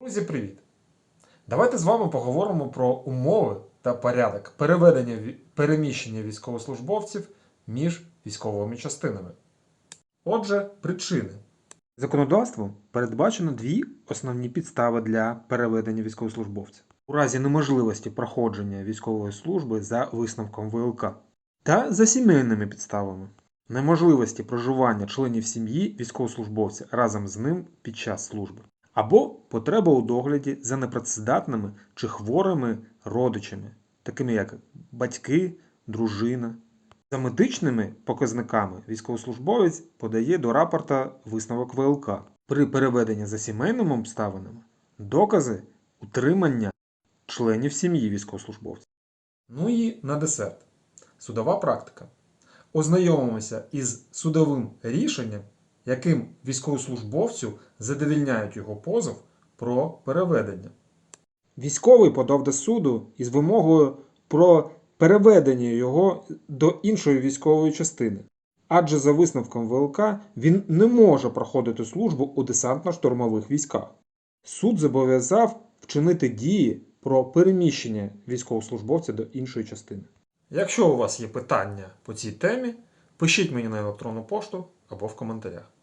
Друзі, привіт! Давайте з вами поговоримо про умови та порядок переведення переміщення військовослужбовців між військовими частинами. Отже, причини. Законодавством передбачено дві основні підстави для переведення військовослужбовця у разі неможливості проходження військової служби за висновком ВЛК та за сімейними підставами неможливості проживання членів сім'ї військовослужбовця разом з ним під час служби, або потреба у догляді за непрацездатними чи хворими родичами, такими як батьки, дружина. За медичними показниками військовослужбовець подає до рапорта висновок ВЛК. При переведенні за сімейними обставинами докази утримання членів сім'ї військовослужбовця. Ну і на десерт. Судова практика. Ознайомимося із судовим рішенням, яким військовослужбовцю задовільняють його позов про переведення. Військовий подав до суду із вимогою про переведення його до іншої військової частини. Адже за висновком ВЛК він не може проходити службу у десантно-штурмових військах. Суд зобов'язав вчинити дії про переміщення військовослужбовця до іншої частини. Якщо у вас є питання по цій темі, пишіть мені на електронну пошту або в коментарях.